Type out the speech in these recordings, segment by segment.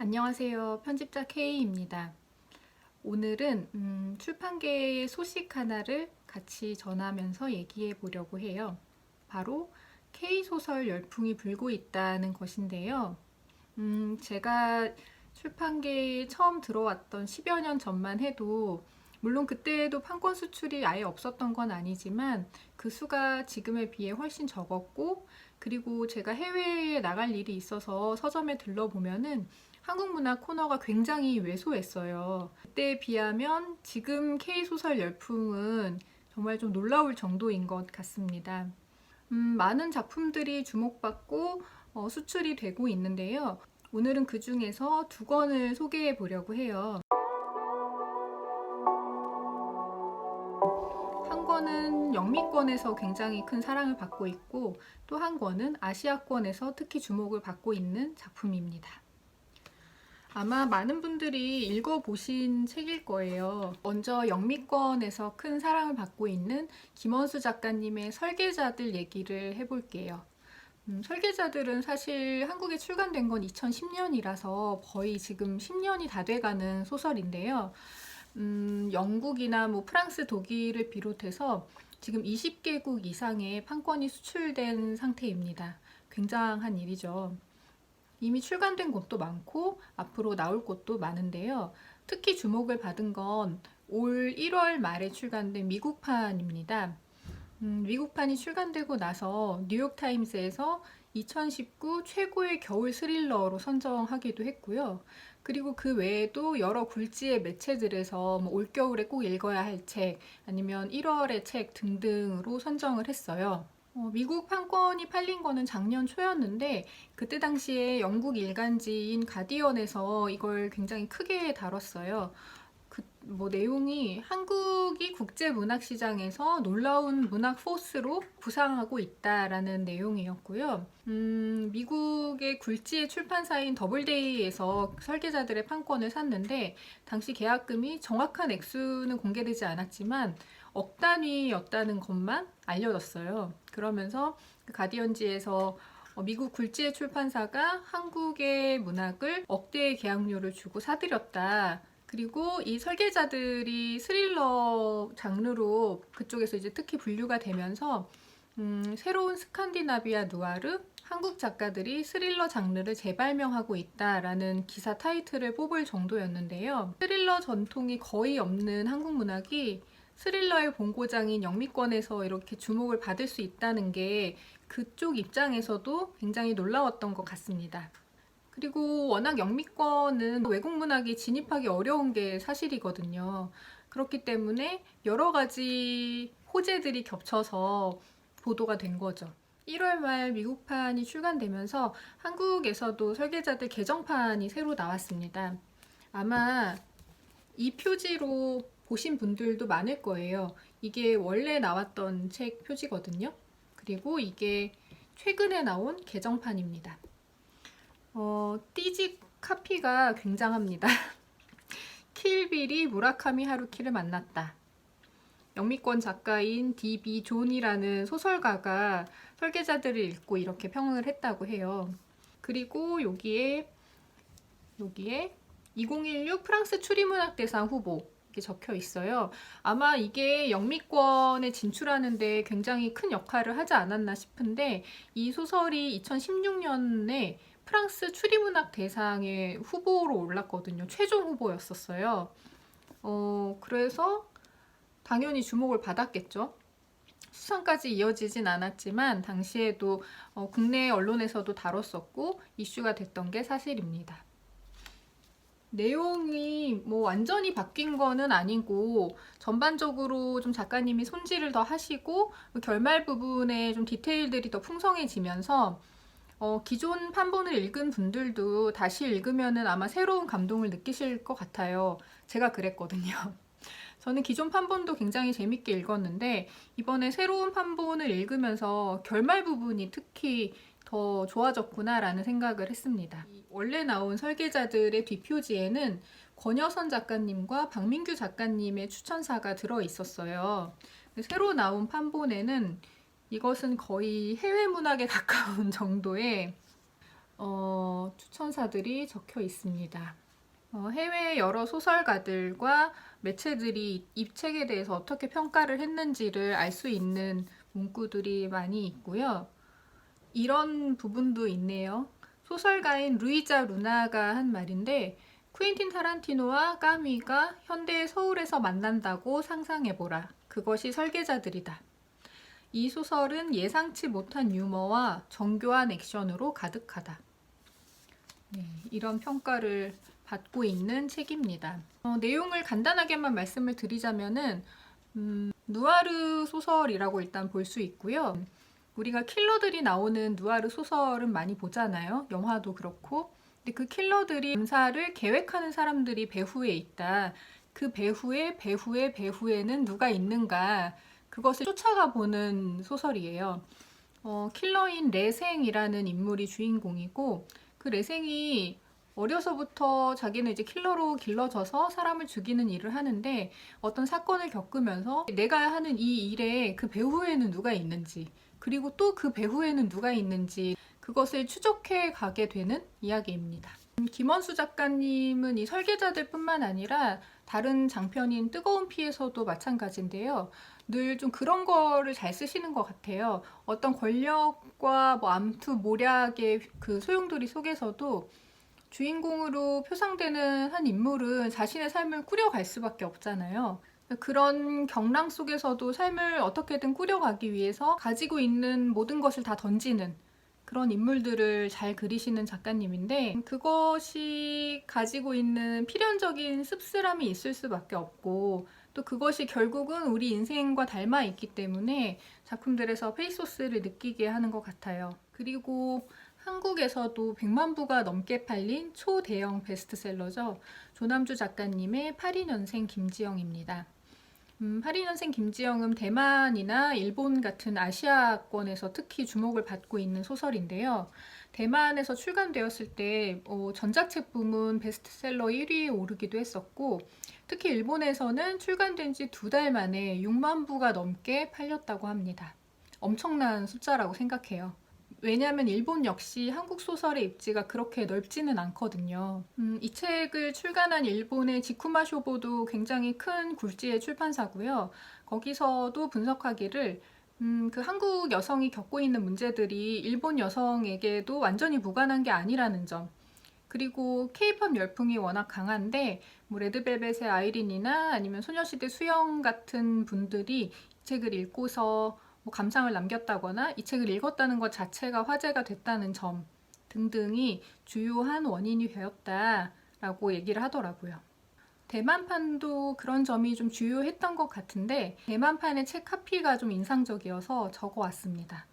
안녕하세요. 편집자 K입니다. 오늘은 음, 출판계의 소식 하나를 같이 전하면서 얘기해 보려고 해요. 바로 K소설 열풍이 불고 있다는 것인데요. 음, 제가 출판계에 처음 들어왔던 10여 년 전만 해도 물론 그때도 판권 수출이 아예 없었던 건 아니지만 그 수가 지금에 비해 훨씬 적었고 그리고 제가 해외에 나갈 일이 있어서 서점에 들러보면은 한국 문화 코너가 굉장히 왜소했어요. 그때에 비하면 지금 K소설 열풍은 정말 좀 놀라울 정도인 것 같습니다. 음, 많은 작품들이 주목받고 어, 수출이 되고 있는데요. 오늘은 그 중에서 두 권을 소개해 보려고 해요. 영미권에서 굉장히 큰 사랑을 받고 있고 또 한 권은 아시아권에서 특히 주목을 받고 있는 작품입니다. 아마 많은 분들이 읽어보신 책일 거예요. 먼저 영미권에서 큰 사랑을 받고 있는 김원수 작가님의 설계자들 얘기를 해볼게요. 음, 설계자들은 사실 한국에 출간된 건 2010년이라서 거의 지금 10년이 다 돼가는 소설인데요. 음, 영국이나 뭐 프랑스, 독일을 비롯해서 지금 20개국 이상의 판권이 수출된 상태입니다. 굉장한 일이죠. 이미 출간된 곳도 많고 앞으로 나올 곳도 많은데요. 특히 주목을 받은 건 올 1월 말에 출간된 미국판입니다. 음, 미국판이 출간되고 나서 뉴욕타임스에서 2019 최고의 겨울 스릴러로 선정하기도 했고요. 그리고 그 외에도 여러 굴지의 매체들에서 뭐 올겨울에 꼭 읽어야 할 책, 아니면 1월의 책 등등으로 선정을 했어요. 어, 미국 판권이 팔린 거는 작년 초였는데 그때 당시에 영국 일간지인 가디언에서 이걸 굉장히 크게 다뤘어요. 그, 뭐 내용이 한국이 국제 문학 시장에서 놀라운 문학 포스로 부상하고 있다라는 내용이었고요. 음, 미국의 굴지의 출판사인 더블데이에서 설계자들의 판권을 샀는데 당시 계약금이 정확한 액수는 공개되지 않았지만 억 단위였다는 것만 알려졌어요. 그러면서 그 가디언지에서 어, 미국 굴지의 출판사가 한국의 문학을 억대의 계약료를 주고 사들였다. 그리고 이 설계자들이 스릴러 장르로 그쪽에서 이제 특히 분류가 되면서 음, 새로운 스칸디나비아 누아르 한국 작가들이 스릴러 장르를 재발명하고 있다라는 기사 타이틀을 뽑을 정도였는데요. 스릴러 전통이 거의 없는 한국 문학이 스릴러의 본고장인 영미권에서 이렇게 주목을 받을 수 있다는 게 그쪽 입장에서도 굉장히 놀라웠던 것 같습니다. 그리고 워낙 영미권은 외국 문학이 진입하기 어려운 게 사실이거든요. 그렇기 때문에 여러 가지 호재들이 겹쳐서 보도가 된 거죠. 1월 말 미국판이 출간되면서 한국에서도 설계자들 개정판이 새로 나왔습니다. 아마 이 표지로 보신 분들도 많을 거예요. 이게 원래 나왔던 책 표지거든요. 그리고 이게 최근에 나온 개정판입니다. 어, 띠지 카피가 굉장합니다. 킬빌이 무라카미 하루키를 만났다. 영미권 작가인 D.B. 존이라는 소설가가 설계자들을 읽고 이렇게 평을 했다고 해요. 그리고 여기에 여기에 2016 프랑스 추리문학대상 후보 이렇게 적혀 있어요. 아마 이게 영미권에 진출하는데 굉장히 큰 역할을 하지 않았나 싶은데 이 소설이 2016년에 프랑스 추리문학 대상의 후보로 올랐거든요. 최종 후보였었어요. 어, 그래서 당연히 주목을 받았겠죠. 수상까지 이어지진 않았지만 당시에도 어, 국내 언론에서도 다뤘었고 이슈가 됐던 게 사실입니다. 내용이 뭐 완전히 바뀐 거는 아니고 전반적으로 좀 작가님이 손질을 더 하시고 결말 부분에 좀 디테일들이 더 풍성해지면서 어, 기존 판본을 읽은 분들도 다시 읽으면은 아마 새로운 감동을 느끼실 것 같아요. 제가 그랬거든요. 저는 기존 판본도 굉장히 재밌게 읽었는데 이번에 새로운 판본을 읽으면서 결말 부분이 특히 더 좋아졌구나라는 생각을 했습니다. 원래 나온 설계자들의 뒷표지에는 권여선 작가님과 박민규 작가님의 추천사가 들어 있었어요. 새로 나온 판본에는 이것은 거의 해외 문학에 가까운 정도의 어, 추천사들이 적혀 있습니다. 어, 해외 여러 소설가들과 매체들이 이 책에 대해서 어떻게 평가를 했는지를 알 수 있는 문구들이 많이 있고요. 이런 부분도 있네요. 소설가인 루이자 루나가 한 말인데 쿠엔틴 타란티노와 까미가 현대 서울에서 만난다고 상상해보라. 그것이 설계자들이다. 이 소설은 예상치 못한 유머와 정교한 액션으로 가득하다. 네, 이런 평가를 받고 있는 책입니다. 어, 내용을 간단하게만 말씀을 드리자면은 음, 누아르 소설이라고 일단 볼 수 있고요. 우리가 킬러들이 나오는 누아르 소설은 많이 보잖아요. 영화도 그렇고. 근데 그 킬러들이 암살을 계획하는 사람들이 배후에 있다. 그 배후에 배후에 배후에는 누가 있는가. 그것을 쫓아가 보는 소설이에요. 어, 킬러인 레생이라는 인물이 주인공이고 그 레생이 어려서부터 자기는 이제 킬러로 길러져서 사람을 죽이는 일을 하는데 어떤 사건을 겪으면서 내가 하는 이 일에 그 배후에는 누가 있는지 그리고 또 그 배후에는 누가 있는지 그것을 추적해 가게 되는 이야기입니다. 음, 김원수 작가님은 이 설계자들 뿐만 아니라 다른 장편인 뜨거운 피에서도 마찬가지인데요. 늘 좀 그런 거를 잘 쓰시는 것 같아요. 어떤 권력과 뭐 암투, 모략의 그 소용돌이 속에서도 주인공으로 표상되는 한 인물은 자신의 삶을 꾸려갈 수밖에 없잖아요. 그런 경랑 속에서도 삶을 어떻게든 꾸려가기 위해서 가지고 있는 모든 것을 다 던지는 그런 인물들을 잘 그리시는 작가님인데 그것이 가지고 있는 필연적인 씁쓸함이 있을 수밖에 없고 또 그것이 결국은 우리 인생과 닮아 있기 때문에 작품들에서 페이소스를 느끼게 하는 것 같아요. 그리고 한국에서도 100만 부가 넘게 팔린 초대형 베스트셀러죠. 조남주 작가님의 82년생 김지영입니다. 음, 82년생 김지영은 대만이나 일본 같은 아시아권에서 특히 주목을 받고 있는 소설인데요. 대만에서 출간되었을 때 어, 전자책 부문 베스트셀러 1위에 오르기도 했었고 특히 일본에서는 출간된 지 두 달 만에 6만 부가 넘게 팔렸다고 합니다. 엄청난 숫자라고 생각해요. 왜냐하면 일본 역시 한국 소설의 입지가 그렇게 넓지는 않거든요. 음, 이 책을 출간한 일본의 지쿠마 쇼보도 굉장히 큰 굴지의 출판사고요. 거기서도 분석하기를 음, 그 한국 여성이 겪고 있는 문제들이 일본 여성에게도 완전히 무관한 게 아니라는 점. 그리고 케이팝 열풍이 워낙 강한데 뭐 레드벨벳의 아이린이나 아니면 소녀시대 수영 같은 분들이 이 책을 읽고서 뭐 감상을 남겼다거나 이 책을 읽었다는 것 자체가 화제가 됐다는 점 등등이 주요한 원인이 되었다라고 얘기를 하더라고요. 대만판도 그런 점이 좀 주요했던 것 같은데 대만판의 책 카피가 좀 인상적이어서 적어왔습니다.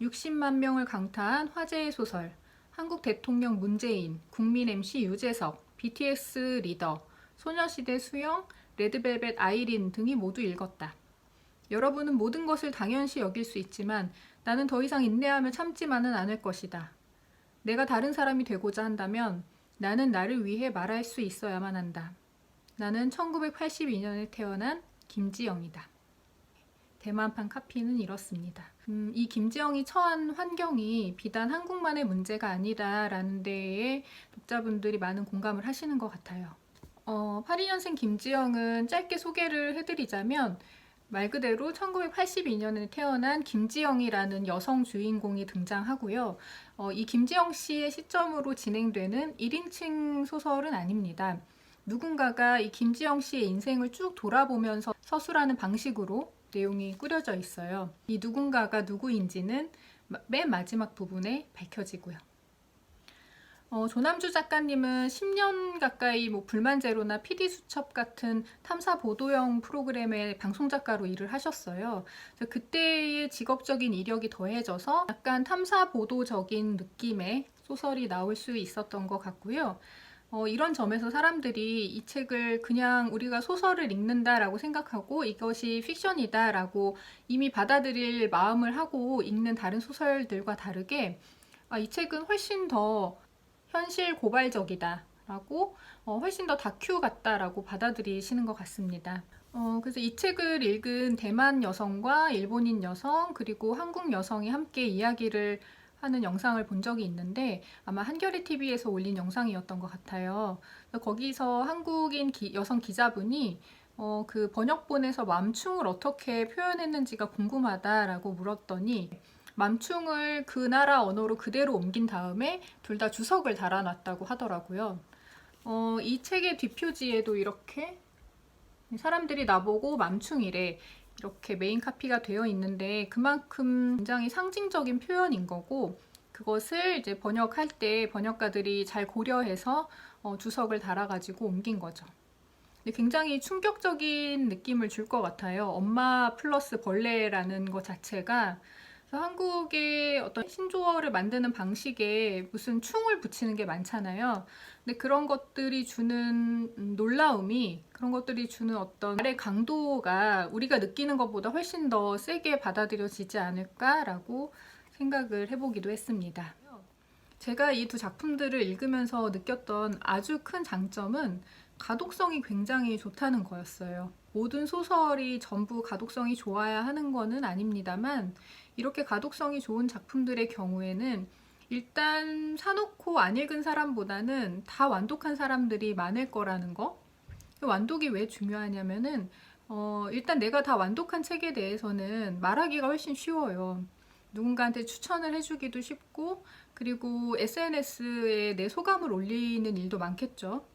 60만 명을 강타한 화제의 소설 한국 대통령 문재인, 국민 MC 유재석, BTS 리더, 소녀시대 수영, 레드벨벳 아이린 등이 모두 읽었다. 여러분은 모든 것을 당연시 여길 수 있지만 나는 더 이상 인내하며 참지만은 않을 것이다. 내가 다른 사람이 되고자 한다면 나는 나를 위해 말할 수 있어야만 한다. 나는 1982년에 태어난 김지영이다. 대만판 카피는 이렇습니다. 음, 이 김지영이 처한 환경이 비단 한국만의 문제가 아니다라는 데에 독자분들이 많은 공감을 하시는 것 같아요. 어, 82년생 김지영은 짧게 소개를 해드리자면 말 그대로 1982년에 태어난 김지영이라는 여성 주인공이 등장하고요. 어, 이 김지영 씨의 시점으로 진행되는 1인칭 소설은 아닙니다. 누군가가 이 김지영 씨의 인생을 쭉 돌아보면서 서술하는 방식으로 내용이 꾸려져 있어요. 이 누군가가 누구인지는 맨 마지막 부분에 밝혀지고요. 어, 조남주 작가님은 10년 가까이 뭐 불만제로나 PD 수첩 같은 탐사 보도형 프로그램의 방송 작가로 일을 하셨어요. 그때의 직업적인 이력이 더해져서 약간 탐사 보도적인 느낌의 소설이 나올 수 있었던 것 같고요. 어, 이런 점에서 사람들이 이 책을 그냥 우리가 소설을 읽는다라고 생각하고 이것이 픽션이다라고 이미 받아들일 마음을 하고 읽는 다른 소설들과 다르게 아, 이 책은 훨씬 더 현실 고발적이다라고 어, 훨씬 더 다큐 같다라고 받아들이시는 것 같습니다. 어, 그래서 이 책을 읽은 대만 여성과 일본인 여성 그리고 한국 여성이 함께 이야기를 하는 영상을 본 적이 있는데 아마 한겨레 TV에서 올린 영상이었던 것 같아요. 거기서 한국인 기- 여성 기자분이 어, 그 번역본에서 맘충을 어떻게 표현했는지가 궁금하다라고 물었더니 맘충을 그 나라 언어로 그대로 옮긴 다음에 둘 다 주석을 달아놨다고 하더라고요. 어, 이 책의 뒷표지에도 이렇게 사람들이 나보고 맘충이래 이렇게 메인 카피가 되어 있는데 그만큼 굉장히 상징적인 표현인 거고 그것을 이제 번역할 때 번역가들이 잘 고려해서 어, 주석을 달아가지고 옮긴 거죠. 근데 굉장히 충격적인 느낌을 줄 것 같아요. 엄마 플러스 벌레라는 것 자체가 한국의 어떤 신조어를 만드는 방식에 무슨 충을 붙이는 게 많잖아요. 근데 그런 것들이 주는 음, 놀라움이 그런 것들이 주는 어떤 말의 강도가 우리가 느끼는 것보다 훨씬 더 세게 받아들여지지 않을까라고 생각을 해보기도 했습니다. 제가 이 두 작품들을 읽으면서 느꼈던 아주 큰 장점은 가독성이 굉장히 좋다는 거였어요. 모든 소설이 전부 가독성이 좋아야 하는 거는 아닙니다만 이렇게 가독성이 좋은 작품들의 경우에는 일단 사놓고 안 읽은 사람보다는 다 완독한 사람들이 많을 거라는 거. 완독이 왜 중요하냐면은 어, 일단 내가 다 완독한 책에 대해서는 말하기가 훨씬 쉬워요. 누군가한테 추천을 해주기도 쉽고 그리고 SNS에 내 소감을 올리는 일도 많겠죠.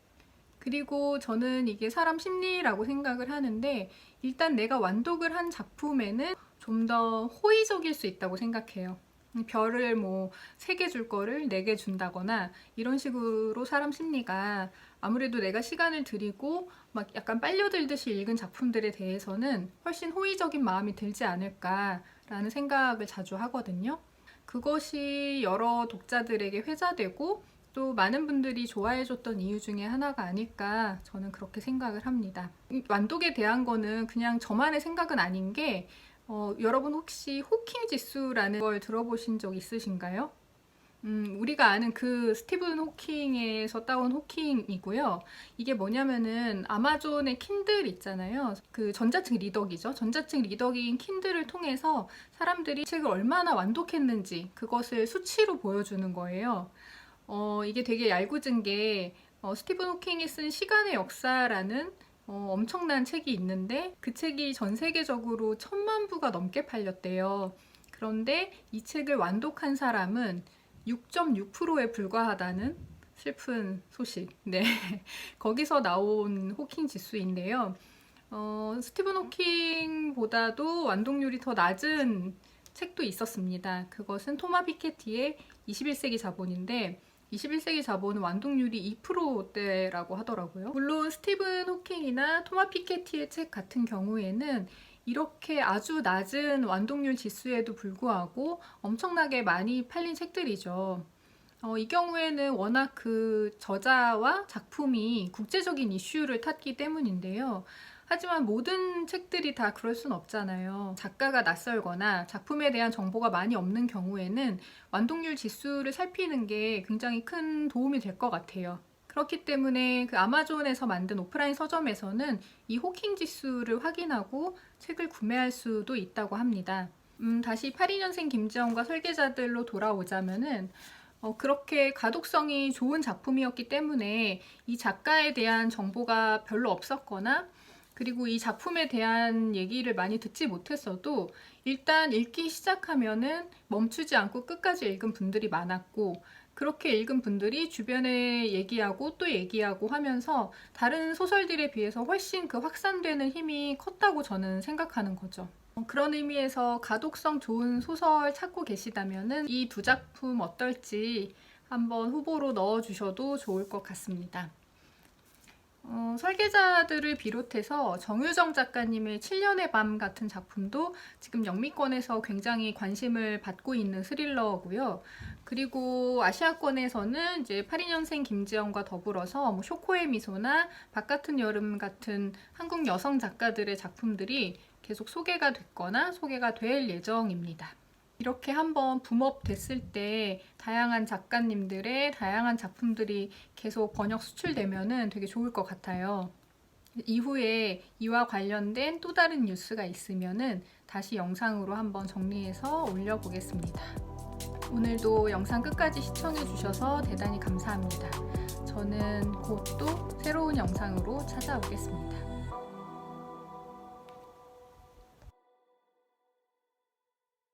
그리고 저는 이게 사람 심리라고 생각을 하는데 일단 내가 완독을 한 작품에는 좀 더 호의적일 수 있다고 생각해요. 별을 뭐 세 개 줄 거를 네 개 준다거나 이런 식으로 사람 심리가 아무래도 내가 시간을 들이고 막 약간 빨려들듯이 읽은 작품들에 대해서는 훨씬 호의적인 마음이 들지 않을까라는 생각을 자주 하거든요. 그것이 여러 독자들에게 회자되고 또 많은 분들이 좋아해줬던 이유 중에 하나가 아닐까 저는 그렇게 생각을 합니다. 이 완독에 대한 거는 그냥 저만의 생각은 아닌 게 어, 여러분 혹시 호킹 지수라는 걸 들어보신 적 있으신가요? 음, 우리가 아는 그 스티븐 호킹에서 따온 호킹이고요. 이게 뭐냐면은 아마존의 킨들 있잖아요. 그 전자책 리더기죠. 전자책 리더기인 킨들을 통해서 사람들이 책을 얼마나 완독했는지 그것을 수치로 보여주는 거예요. 어, 이게 되게 얄궂은 게 어, 스티븐 호킹이 쓴 시간의 역사라는 어, 엄청난 책이 있는데 그 책이 전 세계적으로 천만 부가 넘게 팔렸대요. 그런데 이 책을 완독한 사람은 6.6%에 불과하다는 슬픈 소식. 네. 거기서 나온 호킹 지수인데요. 어, 스티븐 호킹보다도 완독률이 더 낮은 책도 있었습니다. 그것은 토마 피케티의 21세기 자본인데 21세기 자본은 완독률이 2%대라고 하더라고요. 물론 스티븐 호킹이나 토마 피케티의 책 같은 경우에는 이렇게 아주 낮은 완독률 지수에도 불구하고 엄청나게 많이 팔린 책들이죠. 어, 이 경우에는 워낙 그 저자와 작품이 국제적인 이슈를 탔기 때문인데요. 하지만 모든 책들이 다 그럴 순 없잖아요. 작가가 낯설거나 작품에 대한 정보가 많이 없는 경우에는 완독률 지수를 살피는 게 굉장히 큰 도움이 될 것 같아요. 그렇기 때문에 그 아마존에서 만든 오프라인 서점에서는 이 호킹 지수를 확인하고 책을 구매할 수도 있다고 합니다. 음, 다시 82년생 김지영과 설계자들로 돌아오자면은 어, 그렇게 가독성이 좋은 작품이었기 때문에 이 작가에 대한 정보가 별로 없었거나 그리고 이 작품에 대한 얘기를 많이 듣지 못했어도 일단 읽기 시작하면은 멈추지 않고 끝까지 읽은 분들이 많았고 그렇게 읽은 분들이 주변에 얘기하고 또 얘기하고 하면서 다른 소설들에 비해서 훨씬 그 확산되는 힘이 컸다고 저는 생각하는 거죠. 어, 그런 의미에서 가독성 좋은 소설 찾고 계시다면은 이 두 작품 어떨지 한번 후보로 넣어 주셔도 좋을 것 같습니다. 어, 설계자들을 비롯해서 정유정 작가님의 7년의 밤 같은 작품도 지금 영미권에서 굉장히 관심을 받고 있는 스릴러고요. 그리고 아시아권에서는 이제 82년생 김지영과 더불어서 뭐 쇼코의 미소나 바깥은 여름 같은 한국 여성 작가들의 작품들이 계속 소개가 됐거나 소개가 될 예정입니다. 이렇게 한번 붐업 됐을 때 다양한 작가님들의 다양한 작품들이 계속 번역 수출되면은 되게 좋을 것 같아요. 이후에 이와 관련된 또 다른 뉴스가 있으면은 다시 영상으로 한번 정리해서 올려보겠습니다. 오늘도 영상 끝까지 시청해 주셔서 대단히 감사합니다. 저는 곧 또 새로운 영상으로 찾아오겠습니다.